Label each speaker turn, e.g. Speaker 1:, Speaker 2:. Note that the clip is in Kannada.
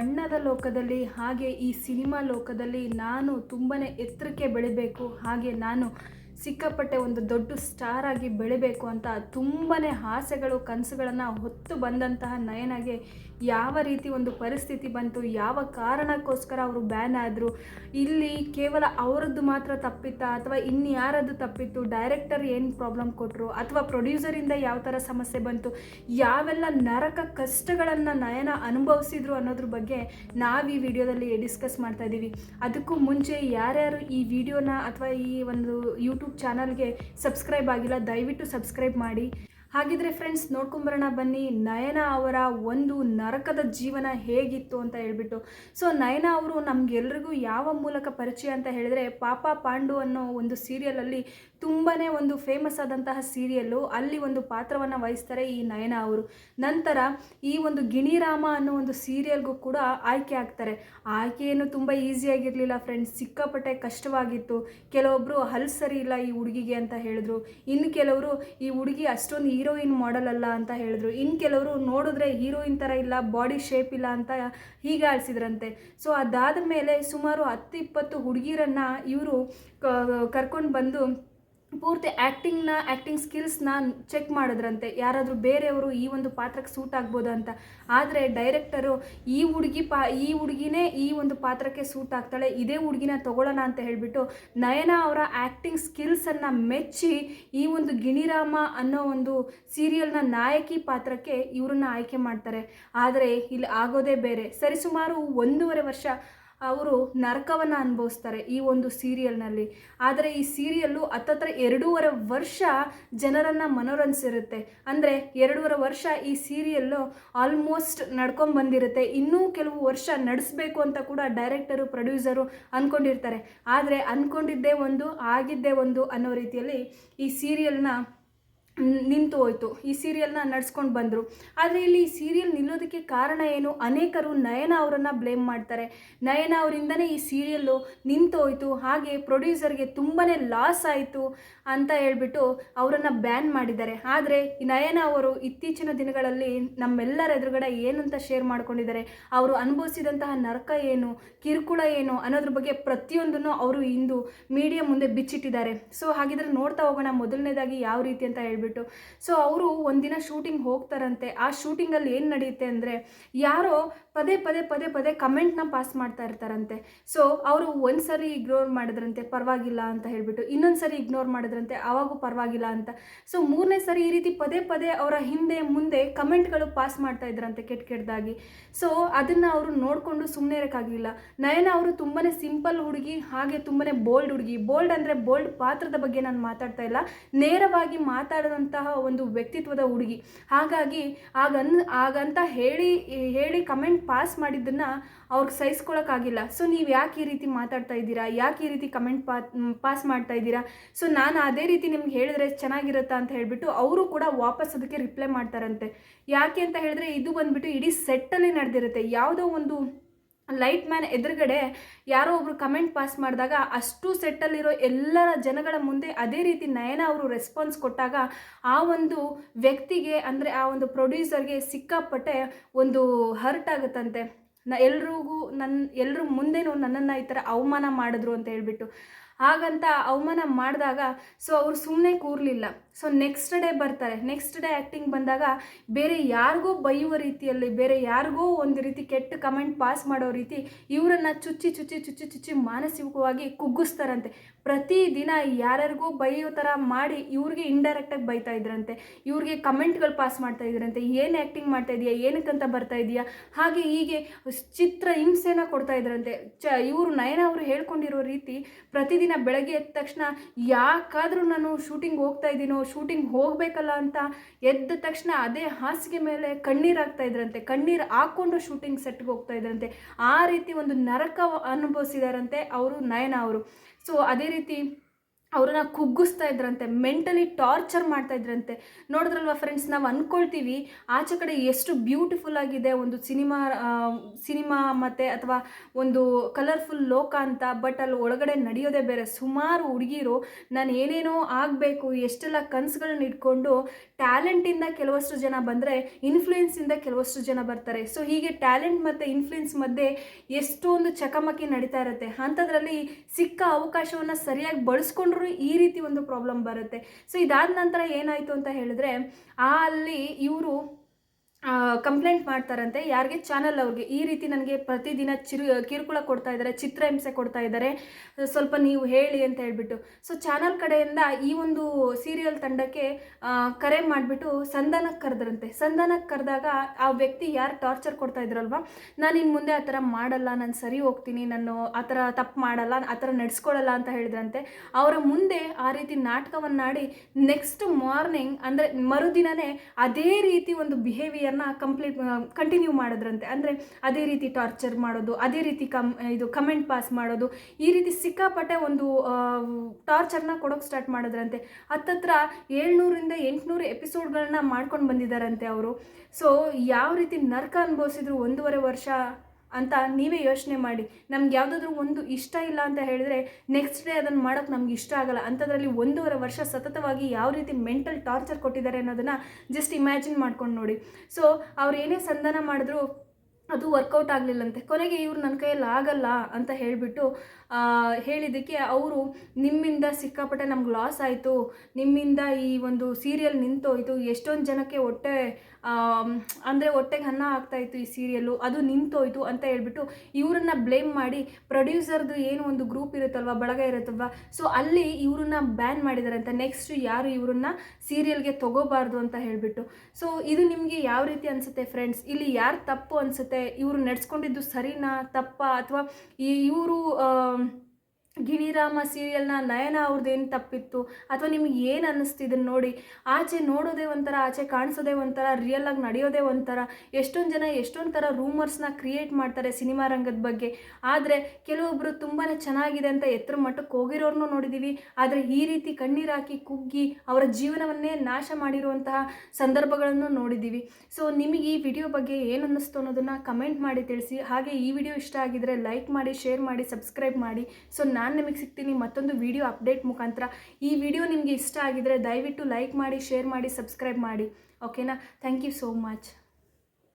Speaker 1: ಬಣ್ಣದ ಲೋಕದಲ್ಲಿ ಹಾಗೆ ಈ ಸಿನಿಮಾ ಲೋಕದಲ್ಲಿ ನಾನು ತುಂಬಾ ಎತ್ತರಕ್ಕೆ ಬೆಳಿಬೇಕು. ಹಾಗೆ ನಾನು ಸಿಕ್ಕಾಪಟ್ಟೆ ಒಂದು ದೊಡ್ಡ ಸ್ಟಾರ್ ಆಗಿ ಬೆಳಿಬೇಕು ಅಂತ ತುಂಬಾ ಆಸೆಗಳು, ಕನಸುಗಳನ್ನು ಹೊತ್ತು ಬಂದಂತಹ ನಯನಗೆ ಯಾವ ರೀತಿ ಒಂದು ಪರಿಸ್ಥಿತಿ ಬಂತು, ಯಾವ ಕಾರಣಕ್ಕೋಸ್ಕರ ಅವರು ಬ್ಯಾನ್ ಆದರು, ಇಲ್ಲಿ ಕೇವಲ ಅವರದ್ದು ಮಾತ್ರ ತಪ್ಪಿತ್ತಾ ಅಥವಾ ಇನ್ಯಾರದ್ದು ತಪ್ಪಿತ್ತು ಡೈರೆಕ್ಟರ್ ಏನು ಪ್ರಾಬ್ಲಮ್ ಕೊಟ್ಟರು ಅಥವಾ ಪ್ರೊಡ್ಯೂಸರಿಂದ ಯಾವ ಥರ ಸಮಸ್ಯೆ ಬಂತು, ಯಾವೆಲ್ಲ ನರಕ ಕಷ್ಟಗಳನ್ನು ನಯನ ಅನುಭವಿಸಿದ್ರು ಅನ್ನೋದ್ರ ಬಗ್ಗೆ ನಾವು ಈ ವಿಡಿಯೋದಲ್ಲಿ ಡಿಸ್ಕಸ್ ಮಾಡ್ತಾ ಇದ್ದೀವಿ ಅದಕ್ಕೂ ಮುಂಚೆ ಯಾರ್ಯಾರು ಈ ವಿಡಿಯೋನ ಅಥವಾ ಈ ಒಂದು ಯೂಟ್ಯೂಬ್ ಚಾನಲ್ಗೆ ಸಬ್ಸ್ಕ್ರೈಬ್ ಆಗಿಲ್ಲ, ದಯವಿಟ್ಟು ಸಬ್ಸ್ಕ್ರೈಬ್ ಮಾಡಿ. ಹಾಗಿದ್ರೆ ಫ್ರೆಂಡ್ಸ್ ನೋಡ್ಕೊಂಬರೋಣ ಬನ್ನಿ. ನಯನ ಅವರ ಒಂದು ನರಕದ ಜೀವನ ಹೇಗಿತ್ತು ಅಂತ ಹೇಳ್ಬಿಟ್ಟು. ಸೊ ನಯನ ಅವರು ನಮಗೆಲ್ರಿಗೂ ಯಾವ ಮೂಲಕ ಪರಿಚಯ ಅಂತ ಹೇಳಿದ್ರೆ ಪಾಪ ಪಾಂಡು ಅನ್ನೋ ಒಂದು ಸೀರಿಯಲಲ್ಲಿ ತುಂಬಾ ಒಂದು ಫೇಮಸ್ ಆದಂತಹ ಸೀರಿಯಲ್ಲು ಅಲ್ಲಿ ಒಂದು ಪಾತ್ರವನ್ನು ವಹಿಸ್ತಾರೆ ಈ ನಯನ ಅವರು. ನಂತರ ಈ ಒಂದು ಗಿಣಿರಾಮ ಅನ್ನೋ ಒಂದು ಸೀರಿಯಲ್ಗೂ ಕೂಡ ಆಯ್ಕೆ ಆಗ್ತಾರೆ. ಆಯ್ಕೆಯನ್ನು ತುಂಬ ಈಸಿಯಾಗಿರಲಿಲ್ಲ ಫ್ರೆಂಡ್ಸ್ ಸಿಕ್ಕಾಪಟ್ಟೆ ಕಷ್ಟವಾಗಿತ್ತು. ಕೆಲವೊಬ್ಬರು ಹಲ್ ಸರಿ ಇಲ್ಲ ಈ ಹುಡುಗಿಗೆ ಅಂತ ಹೇಳಿದ್ರು. ಇನ್ನು ಕೆಲವರು, ಈ ಹುಡುಗಿ ಅಷ್ಟೊಂದು ಹೀರೋಯಿನ್ ಮಾಡಲ್ ಅಲ್ಲ ಅಂತ ಹೇಳಿದ್ರು. ಇನ್ನು ಕೆಲವರು, ನೋಡಿದ್ರೆ ಹೀರೋಯಿನ್ ಥರ ಇಲ್ಲ ಬಾಡಿ ಶೇಪ್ ಇಲ್ಲ ಅಂತ ಹೀಗೆ ಆಳಿಸಿದ್ರಂತೆ. ಸೊ ಅದಾದ ಮೇಲೆ ಸುಮಾರು ಹತ್ತು ಇಪ್ಪತ್ತು ಹುಡುಗಿರನ್ನು ಇವರು ಕರ್ಕೊಂಡು ಬಂದು ಪೂರ್ತಿ ಆ್ಯಕ್ಟಿಂಗ್ನ ಆ್ಯಕ್ಟಿಂಗ್ ಸ್ಕಿಲ್ಸ್ನ ಚೆಕ್ ಮಾಡಿದ್ರಂತೆ. ಯಾರಾದರೂ ಬೇರೆಯವರು ಈ ಒಂದು ಪಾತ್ರಕ್ಕೆ ಸೂಟ್ ಆಗ್ಬೋದು ಅಂತ. ಆದರೆ ಡೈರೆಕ್ಟರು ಈ ಹುಡುಗಿ ಪಾ, ಈ ಹುಡುಗಿನೇ ಈ ಒಂದು ಪಾತ್ರಕ್ಕೆ ಸೂಟ್ ಆಗ್ತಾಳೆ, ಇದೇ ಹುಡುಗಿನ ತಗೊಳ್ಳೋಣ ಅಂತ ಹೇಳಿಬಿಟ್ಟು ನಯನ ಅವರ ಆ್ಯಕ್ಟಿಂಗ್ ಸ್ಕಿಲ್ಸನ್ನು ಮೆಚ್ಚಿ ಈ ಒಂದು ಗಿಣಿರಾಮ ಅನ್ನೋ ಒಂದು ಸೀರಿಯಲ್ನ ನಾಯಕಿ ಪಾತ್ರಕ್ಕೆ ಇವರನ್ನ ಆಯ್ಕೆ ಮಾಡ್ತಾರೆ. ಆದರೆ ಇಲ್ಲಿ ಆಗೋದೇ ಬೇರೆ. ಸರಿಸುಮಾರು ಒಂದೂವರೆ ವರ್ಷ ಅವರು ನರಕವನ್ನು ಅನುಭವಿಸ್ತಾರೆ ಈ ಒಂದು ಸೀರಿಯಲ್ನಲ್ಲಿ. ಆದರೆ ಈ ಸೀರಿಯಲ್ಲು ಹತ್ತತ್ರ ಎರಡೂವರೆ ವರ್ಷ ಜನರನ್ನು ಮನೋರಂಜಿಸಿರುತ್ತೆ. ಅಂದರೆ ಎರಡೂವರೆ ವರ್ಷ ಈ ಸೀರಿಯಲ್ಲು ಆಲ್ಮೋಸ್ಟ್ ನಡ್ಕೊಂಡು ಬಂದಿರುತ್ತೆ. ಇನ್ನೂ ಕೆಲವು ವರ್ಷ ನಡೆಸಬೇಕು ಅಂತ ಕೂಡ ಡೈರೆಕ್ಟರು, ಪ್ರೊಡ್ಯೂಸರು ಅಂದ್ಕೊಂಡಿರ್ತಾರೆ ಆದರೆ ಅಂದ್ಕೊಂಡಿದ್ದೇ ಒಂದು, ಆಗಿದ್ದೇ ಒಂದು ಅನ್ನೋ ರೀತಿಯಲ್ಲಿ ಈ ಸೀರಿಯಲ್ನ ನಿಂತು ಹೋಯ್ತು ಈ ಸೀರಿಯಲ್ನ ನಡ್ಸ್ಕೊಂಡು ಬಂದರು. ಆದರೆ ಇಲ್ಲಿ ಈ ಸೀರಿಯಲ್ ನಿಲ್ಲೋದಕ್ಕೆ ಕಾರಣ ಏನು? ಅನೇಕರು ನಯನ ಅವರನ್ನು ಬ್ಲೇಮ್ ಮಾಡ್ತಾರೆ. ನಯನ ಅವರಿಂದನೇ ಈ ಸೀರಿಯಲ್ಲು ನಿಂತು ಹೋಯ್ತು ಹಾಗೆ ಪ್ರೊಡ್ಯೂಸರ್ಗೆ ತುಂಬಾ ಲಾಸ್ ಆಯಿತು ಅಂತ ಹೇಳ್ಬಿಟ್ಟು ಅವರನ್ನು ಬ್ಯಾನ್ ಮಾಡಿದ್ದಾರೆ. ಆದರೆ ನಯನ ಅವರು ಇತ್ತೀಚಿನ ದಿನಗಳಲ್ಲಿ ನಮ್ಮೆಲ್ಲರ ಎದುರುಗಡೆ ಏನಂತ ಶೇರ್ ಮಾಡ್ಕೊಂಡಿದ್ದಾರೆ? ಅವರು ಅನುಭವಿಸಿದಂತಹ ನರಕ ಏನು? ಕಿರುಕುಳ ಏನು? ಅನ್ನೋದ್ರ ಬಗ್ಗೆ ಪ್ರತಿಯೊಂದನ್ನು ಅವರು ಇಂದು ಮೀಡಿಯಾ ಮುಂದೆ ಬಿಚ್ಚಿಟ್ಟಿದ್ದಾರೆ. ಸೊ ಹಾಗಿದ್ರೆ ನೋಡ್ತಾ ಹೋಗೋಣ ಮೊದಲನೇದಾಗಿ ಯಾವ ರೀತಿ ಅಂತ ಹೇಳ್ಬಿಟ್ಟು. ಸೊ ಅವರು ಒಂದಿನ ಶೂಟಿಂಗ್ ಹೋಗ್ತಾರಂತೆ. ಆ ಶೂಟಿಂಗಲ್ಲಿ ಏನು ನಡೆಯುತ್ತೆ ಅಂದರೆ ಯಾರೋ ಪದೇ ಪದೇ ಪದೇ ಪದೇ ಕಮೆಂಟ್ನ ಪಾಸ್ ಮಾಡ್ತಾ ಇರ್ತಾರಂತೆ. ಸೊ ಅವರು ಒಂದು ಸರಿ ಇಗ್ನೋರ್ ಮಾಡಿದ್ರಂತೆ, ಪರವಾಗಿಲ್ಲ ಅಂತ ಹೇಳಿಬಿಟ್ಟು ಇನ್ನೊಂದು ಸರಿ ಇಗ್ನೋರ್ ಮಾಡಿದ್ರಂತೆ ಅವಾಗೂ ಪರವಾಗಿಲ್ಲ ಅಂತ. ಸೊ ಮೂರನೇ ಸರಿ ಈ ರೀತಿ ಪದೇ ಪದೇ ಅವರ ಹಿಂದೆ ಮುಂದೆ ಕಮೆಂಟ್ಗಳು ಪಾಸ್ ಮಾಡ್ತಾ ಇದ್ರಂತೆ ಕೆಟ್ಟ ಕೆಟ್ಟದಾಗಿ. ಸೊ ಅದನ್ನು ಅವರು ನೋಡಿಕೊಂಡು ಸುಮ್ಮನೆ ಇರೋಕ್ಕಾಗಲಿಲ್ಲ. ನಯನ ಅವರು ತುಂಬಾ ಸಿಂಪಲ್ ಹುಡುಗಿ, ಹಾಗೆ ತುಂಬಾ ಬೋಲ್ಡ್ ಹುಡುಗಿ. ಬೋಲ್ಡ್ ಅಂದರೆ ಬೋಲ್ಡ್ ಪಾತ್ರದ ಬಗ್ಗೆ ನಾನು ಮಾತಾಡ್ತಾ ಇಲ್ಲ. ನೇರವಾಗಿ ಮಾತಾಡಿದಂತಹ ಒಂದು ವ್ಯಕ್ತಿತ್ವದ ಹುಡುಗಿ. ಹಾಗಾಗಿ, ಆಗನ್, ಆಗಂತ ಹೇಳಿ ಹೇಳಿ ಕಮೆಂಟ್ ಪಾಸ್ ಮಾಡಿದ್ದನ್ನು ಅವ್ರಿಗೆ ಸಹಿಸ್ಕೊಳಕ್ಕಾಗಿಲ್ಲ. ಸೊ ನೀವು ಯಾಕೆ ಈ ರೀತಿ ಮಾತಾಡ್ತಾ ಇದ್ದೀರಾ? ಯಾಕೆ ಈ ರೀತಿ ಕಮೆಂಟ್ ಪಾ ಪಾಸ್ ಮಾಡ್ತಾ ಇದ್ದೀರಾ? ಸೊ ನಾನು ಅದೇ ರೀತಿ ನಿಮ್ಗೆ ಹೇಳಿದ್ರೆ ಚೆನ್ನಾಗಿರುತ್ತಾ ಅಂತ ಹೇಳಿಬಿಟ್ಟು ಅವರು ಕೂಡ ವಾಪಸ್ ಅದಕ್ಕೆ ರಿಪ್ಲೈ ಮಾಡ್ತಾರಂತೆ. ಯಾಕೆ ಅಂತ ಹೇಳಿದ್ರೆ ಇದು ಬಂದುಬಿಟ್ಟು ಇಡೀ ಸೆಟ್ಟಲ್ಲೇ ನಡೆದಿರುತ್ತೆ. ಯಾವುದೋ ಒಂದು ಲೈಟ್ ಮ್ಯಾನ್ ಎದುರುಗಡೆ ಯಾರೋ ಒಬ್ರು ಕಮೆಂಟ್ ಪಾಸ್ ಮಾಡಿದಾಗ ಅಷ್ಟು ಸೆಟ್ಟಲ್ಲಿರೋ ಎಲ್ಲರ ಜನಗಳ ಮುಂದೆ ಅದೇ ರೀತಿ ನಯನ ಅವರು ರೆಸ್ಪಾನ್ಸ್ ಕೊಟ್ಟಾಗ ಆ ಒಂದು ವ್ಯಕ್ತಿಗೆ ಅಂದರೆ ಆ ಒಂದು ಪ್ರೊಡ್ಯೂಸರ್ಗೆ ಸಿಕ್ಕಾಪಟ್ಟೆ ಒಂದು ಹರ್ಟ್ ಆಗುತ್ತಂತೆ. ನ ಎಲ್ರಿಗೂ ನನ್ನ ಎಲ್ಲರೂ ಮುಂದೆನೂ ನನ್ನನ್ನು ಈ ಥರ ಅವಮಾನ ಮಾಡಿದ್ರು ಅಂತ ಹೇಳ್ಬಿಟ್ಟು. ಹಾಗಂತ ಅವಮಾನ ಮಾಡಿದಾಗ ಸೊ ಅವ್ರು ಸುಮ್ಮನೆ ಕೂರಲಿಲ್ಲ. ಸೊ ನೆಕ್ಸ್ಟ್ ಡೇ ಬರ್ತಾರೆ. ನೆಕ್ಸ್ಟ್ ಡೇ ಆ್ಯಕ್ಟಿಂಗ್ ಬಂದಾಗ, ಬೇರೆ ಯಾರಿಗೋ ಬೈಯುವ ರೀತಿಯಲ್ಲಿ, ಬೇರೆ ಯಾರಿಗೋ ಒಂದು ರೀತಿ ಕೆಟ್ಟ ಕಮೆಂಟ್ ಪಾಸ್ ಮಾಡೋ ರೀತಿ ಇವರನ್ನು ಚುಚ್ಚಿ ಚುಚ್ಚಿ ಚುಚ್ಚಿ ಚುಚ್ಚಿ ಮಾನಸಿಕವಾಗಿ ಕುಗ್ಗಿಸ್ತಾರಂತೆ. ಪ್ರತಿದಿನ ಯಾರ್ಯಾರಿಗೂ ಬೈಯೋ ಥರ ಮಾಡಿ ಇವ್ರಿಗೆ ಇಂಡೈರೆಕ್ಟಾಗಿ ಬೈತಾ ಇದ್ರಂತೆ. ಇವ್ರಿಗೆ ಕಮೆಂಟ್ಗಳು ಪಾಸ್ ಮಾಡ್ತಾ ಇದ್ರಂತೆ. ಏನು ಆ್ಯಕ್ಟಿಂಗ್ ಮಾಡ್ತಾ ಇದೆಯಾ? ಏನಕ್ಕಂತ ಬರ್ತಾ ಇದೆಯಾ? ಹಾಗೆ ಹೀಗೆ ಚಿತ್ರ ಹಿಂಸೆನ ಕೊಡ್ತಾ ಇದ್ರಂತೆ. ಚ, ಇವರು ನಯನ ಅವರು ಹೇಳ್ಕೊಂಡಿರೋ ರೀತಿ ಪ್ರತಿದಿನ ಬೆಳಗ್ಗೆ ಎದ್ದ ತಕ್ಷಣ ಯಾಕಾದರೂ ನಾನು ಶೂಟಿಂಗ್ ಹೋಗ್ತಾ ಇದ್ದೀನೋ ಶೂಟಿಂಗ್ ಹೋಗಬೇಕಲ್ಲ ಅಂತ ಎದ್ದ ತಕ್ಷಣ ಅದೇ ಹಾಸಿಗೆ ಮೇಲೆ ಕಣ್ಣೀರು ಹಾಕ್ತಾ ಇದ್ರಂತೆ. ಕಣ್ಣೀರು ಹಾಕ್ಕೊಂಡು ಶೂಟಿಂಗ್ ಸೆಟ್ಗೆ ಹೋಗ್ತಾ ಇದ್ರಂತೆ. ಆ ರೀತಿ ಒಂದು ನರಕ ಅನುಭವಿಸಿದಾರಂತೆ ಅವರು ನಯನ ಅವರು. ಸೊ ಅದೇ ರೀತಿ ಅವ್ರನ್ನ ಕುಗ್ಗಿಸ್ತಾ ಇದ್ರಂತೆ ಮೆಂಟಲಿ ಟಾರ್ಚರ್ ಮಾಡ್ತಾ ಇದ್ರಂತೆ. ನೋಡಿದ್ರಲ್ವ ಫ್ರೆಂಡ್ಸ್ ನಾವು ಅಂದ್ಕೊಳ್ತೀವಿ ಆಚೆ ಕಡೆ ಎಷ್ಟು ಬ್ಯೂಟಿಫುಲ್ ಆಗಿದೆ ಒಂದು ಸಿನಿಮಾ ಸಿನಿಮಾ ಮತ್ತು ಅಥವಾ ಒಂದು ಕಲರ್ಫುಲ್ ಲೋಕ ಅಂತ ಬಟ್ ಅಲ್ಲಿ ಒಳಗಡೆ ನಡೆಯೋದೇ ಬೇರೆ. ಸುಮಾರು ಹುಡುಗಿರು, ನಾನು ಏನೇನೋ ಆಗಬೇಕು, ಎಷ್ಟೆಲ್ಲ ಕನಸುಗಳನ್ನ ಇಟ್ಕೊಂಡು ಟ್ಯಾಲೆಂಟಿಂದ ಕೆಲವಷ್ಟು ಜನ ಬಂದರೆ ಇನ್ಫ್ಲೂಯೆನ್ಸಿಂದ ಕೆಲವಷ್ಟು ಜನ ಬರ್ತಾರೆ. ಸೊ ಹೀಗೆ ಟ್ಯಾಲೆಂಟ್ ಮತ್ತು ಇನ್ಫ್ಲೂಯೆನ್ಸ್ ಮಧ್ಯೆ ಎಷ್ಟೊಂದು ಚಕಮಕಿ ನಡೀತಾ ಇರುತ್ತೆ. ಅಂಥದ್ರಲ್ಲಿ ಸಿಕ್ಕ ಅವಕಾಶವನ್ನು ಸರಿಯಾಗಿ ಬಳಸ್ಕೊಂಡ್ರು ಈ ರೀತಿ ಒಂದು ಪ್ರಾಬ್ಲಮ್ ಬರುತ್ತೆ. ಸೊ ಇದಾದ ನಂತರ ಏನಾಯಿತು ಅಂತ ಹೇಳಿದ್ರೆ ಆ ಅಲ್ಲಿ ಇವರು ಕಂಪ್ಲೇಂಟ್ ಮಾಡ್ತಾರಂತೆ. ಯಾರಿಗೆ? ಚಾನಲ್ ಅವ್ರಿಗೆ. ಈ ರೀತಿ ನನಗೆ ಪ್ರತಿದಿನ ಚಿರು, ಕಿರುಕುಳ ಕೊಡ್ತಾ ಇದ್ದಾರೆ ಚಿತ್ರಹಿಂಸೆ ಕೊಡ್ತಾ ಇದ್ದಾರೆ ಸ್ವಲ್ಪ ನೀವು ಹೇಳಿ ಅಂತ ಹೇಳ್ಬಿಟ್ಟು. ಸೊ ಚಾನಲ್ ಕಡೆಯಿಂದ ಈ ಒಂದು ಸೀರಿಯಲ್ ತಂಡಕ್ಕೆ ಕರೆ ಮಾಡಿಬಿಟ್ಟು ಸಂಧಾನಕ್ಕೆ ಕರೆದ್ರಂತೆ. ಸಂಧಾನಕ್ಕೆ ಕರೆದಾಗ ಆ ವ್ಯಕ್ತಿ ಯಾರು ಟಾರ್ಚರ್ ಕೊಡ್ತಾ ಇದ್ರಲ್ವ? ನಾನು ಇನ್ನು ಮುಂದೆ ಆ ಥರ ಮಾಡಲ್ಲ, ನಾನು ಸರಿ ಹೋಗ್ತೀನಿ, ನಾನು ಆ ಥರ ತಪ್ಪು ಮಾಡಲ್ಲ, ಆ ಥರ ನಡೆಸ್ಕೊಳ್ಳಲ್ಲ ಅಂತ ಹೇಳಿದ್ರಂತೆ. ಅವರ ಮುಂದೆ ಆ ರೀತಿ ನಾಟಕವನ್ನಾಡಿ ನೆಕ್ಸ್ಟ್ ಮಾರ್ನಿಂಗ್ ಅಂದರೆ ಮರುದಿನನೇ ಅದೇ ರೀತಿ ಒಂದು ಬಿಹೇವಿಯರ್ನ ಕಂಪ್ಲೀಟ್ ಕಂಟಿನ್ಯೂ ಮಾಡಿದ್ರಂತೆ. ಅಂದರೆ ಅದೇ ರೀತಿ ಟಾರ್ಚರ್ ಮಾಡೋದು, ಅದೇ ರೀತಿ ಕಮ್, ಇದು ಕಮೆಂಟ್ ಪಾಸ್ ಮಾಡೋದು, ಈ ರೀತಿ ಸಿಕ್ಕಾಪಟ್ಟೆ ಒಂದು ಟಾರ್ಚರ್ನ ಕೊಡೋಕೆ ಸ್ಟಾರ್ಟ್ ಮಾಡಿದ್ರಂತೆ. ಹತ್ತತ್ರ ಏಳ್ನೂರಿಂದ ಎಂಟುನೂರು ಎಪಿಸೋಡ್ಗಳನ್ನ ಮಾಡ್ಕೊಂಡು ಬಂದಿದ್ದಾರಂತೆ ಅವರು. ಸೊ ಯಾವ ರೀತಿ ನರ್ಕ ಅನುಭವಿಸಿದ್ರು ಒಂದೂವರೆ ವರ್ಷ ಅಂತ ನೀವೇ ಯೋಚನೆ ಮಾಡಿ. ನಮ್ಗೆ ಯಾವುದಾದ್ರೂ ಒಂದು ಇಷ್ಟ ಇಲ್ಲ ಅಂತ ಹೇಳಿದ್ರೆ ನೆಕ್ಸ್ಟ್ ಡೇ ಅದನ್ನು ಮಾಡೋಕ್ಕೆ ನಮ್ಗೆ ಇಷ್ಟ ಆಗಲ್ಲ. ಅಂಥದ್ರಲ್ಲಿ ಒಂದೂವರೆ ವರ್ಷ ಸತತವಾಗಿ ಯಾವ ರೀತಿ ಮೆಂಟಲ್ ಟಾರ್ಚರ್ ಕೊಟ್ಟಿದ್ದಾರೆ ಅನ್ನೋದನ್ನು ಜಸ್ಟ್ ಇಮ್ಯಾಜಿನ್ ಮಾಡ್ಕೊಂಡು ನೋಡಿ. ಸೊ ಅವ್ರು ಏನೇ ಸಂಧಾನ ಮಾಡಿದ್ರು ಅದು ವರ್ಕೌಟ್ ಆಗಲಿಲ್ಲಂತೆ. ಕೊನೆಗೆ ಇವ್ರು ನನ್ನ ಕೈಯಲ್ಲಿ ಆಗಲ್ಲ ಅಂತ ಹೇಳಿಬಿಟ್ಟು ಹೇಳಿದ್ದಕ್ಕೆ ಅವರು, ನಿಮ್ಮಿಂದ ಸಿಕ್ಕಾಪಟ್ಟೆ ನಮ್ಗೆ ಲಾಸ್ ಆಯಿತು. ನಿಮ್ಮಿಂದ ಈ ಒಂದು ಸೀರಿಯಲ್ ನಿಂತೋಯ್ತು. ಎಷ್ಟೊಂದು ಜನಕ್ಕೆ ಹೊಟ್ಟೆ ಅಂದರೆ ಹೊಟ್ಟೆಗೆ ಅನ್ನ ಆಗ್ತಾಯಿತ್ತು ಈ ಸೀರಿಯಲ್ಲು ಅದು ನಿಂತೋಯ್ತು ಅಂತ ಹೇಳ್ಬಿಟ್ಟು ಇವರನ್ನ ಬ್ಲೇಮ್ ಮಾಡಿ ಪ್ರೊಡ್ಯೂಸರ್ದು ಏನು ಒಂದು ಗ್ರೂಪ್ ಇರುತ್ತಲ್ವ, ಬಳಗ ಇರುತ್ತಲ್ವ ಸೊ ಅಲ್ಲಿ ಇವರನ್ನ ಬ್ಯಾನ್ ಮಾಡಿದ್ದಾರೆ ಅಂತ. ನೆಕ್ಸ್ಟ್ ಯಾರು ಇವ್ರನ್ನ ಸೀರಿಯಲ್ಗೆ ತಗೋಬಾರ್ದು ಅಂತ ಹೇಳಿಬಿಟ್ಟು. ಸೊ ಇದು ನಿಮಗೆ ಯಾವ ರೀತಿ ಅನಿಸುತ್ತೆ ಫ್ರೆಂಡ್ಸ್ ಇಲ್ಲಿ ಯಾರು ತಪ್ಪು ಅನಿಸುತ್ತೆ? ಇವರು ನಡೆಸ್ಕೊಂಡಿದ್ದು ಸರಿನಾ, ತಪ್ಪಾ? ಅಥವಾ ಈ ಇವರು ಗಿಣಿರಾಮ ಸೀರಿಯಲ್ನ ನಯನ ಅವ್ರದ್ದೇನು ತಪ್ಪಿತ್ತು? ಅಥವಾ ನಿಮ್ಗೆ ಏನು ಅನ್ನಿಸ್ತಿದನ್ನು ನೋಡಿ? ಆಚೆ ನೋಡೋದೇ ಒಂಥರ, ಆಚೆ ಕಾಣಿಸೋದೇ ಒಂಥರ ರಿಯಲ್ ಆಗಿ ನಡೆಯೋದೇ ಒಂಥರ. ಎಷ್ಟೊಂದು ಜನ ಎಷ್ಟೊಂದು ಥರ ರೂಮರ್ಸ್ನ ಕ್ರಿಯೇಟ್ ಮಾಡ್ತಾರೆ ಸಿನಿಮಾ ರಂಗದ ಬಗ್ಗೆ. ಆದರೆ ಕೆಲವೊಬ್ಬರು ತುಂಬಾ ಚೆನ್ನಾಗಿದೆ ಅಂತ ಎತ್ತರ ಮಟ್ಟಕ್ಕೆ ಹೋಗಿರೋರ್ನೂ ನೋಡಿದ್ದೀವಿ ಆದರೆ ಈ ರೀತಿ ಕಣ್ಣೀರಾಕಿ ಕುಗ್ಗಿ ಅವರ ಜೀವನವನ್ನೇ ನಾಶ ಮಾಡಿರುವಂತಹ ಸಂದರ್ಭಗಳನ್ನು ನೋಡಿದ್ದೀವಿ ಸೊ ನಿಮಗೆ ಈ ವಿಡಿಯೋ ಬಗ್ಗೆ ಏನು ಅನ್ನಿಸ್ತು ಅನ್ನೋದನ್ನು ಕಮೆಂಟ್ ಮಾಡಿ ತಿಳಿಸಿ. ಹಾಗೆ ಈ ವಿಡಿಯೋ ಇಷ್ಟ ಆಗಿದ್ರೆ ಲೈಕ್ ಮಾಡಿ ಶೇರ್ ಮಾಡಿ ಸಬ್ಸ್ಕ್ರೈಬ್ ಮಾಡಿ. ಸೊ ನಾನು ನಿಮಗೆ ಸಿಗ್ತೀನಿ, ಮತ್ತೊಂದು ವಿಡಿಯೋ ಅಪ್ಡೇಟ್ ಮುಖಾಂತರ. ಈ ವಿಡಿಯೋ ನಿಮಗೆ ಇಷ್ಟ ಆಗಿದ್ರೆ ದಯವಿಟ್ಟು ಲೈಕ್ ಮಾಡಿ ಶೇರ್ ಮಾಡಿ ಸಬ್ಸ್ಕ್ರೈಬ್ ಮಾಡಿ. ಓಕೆನಾ ಥ್ಯಾಂಕ್ ಯು ಸೋ ಮಚ್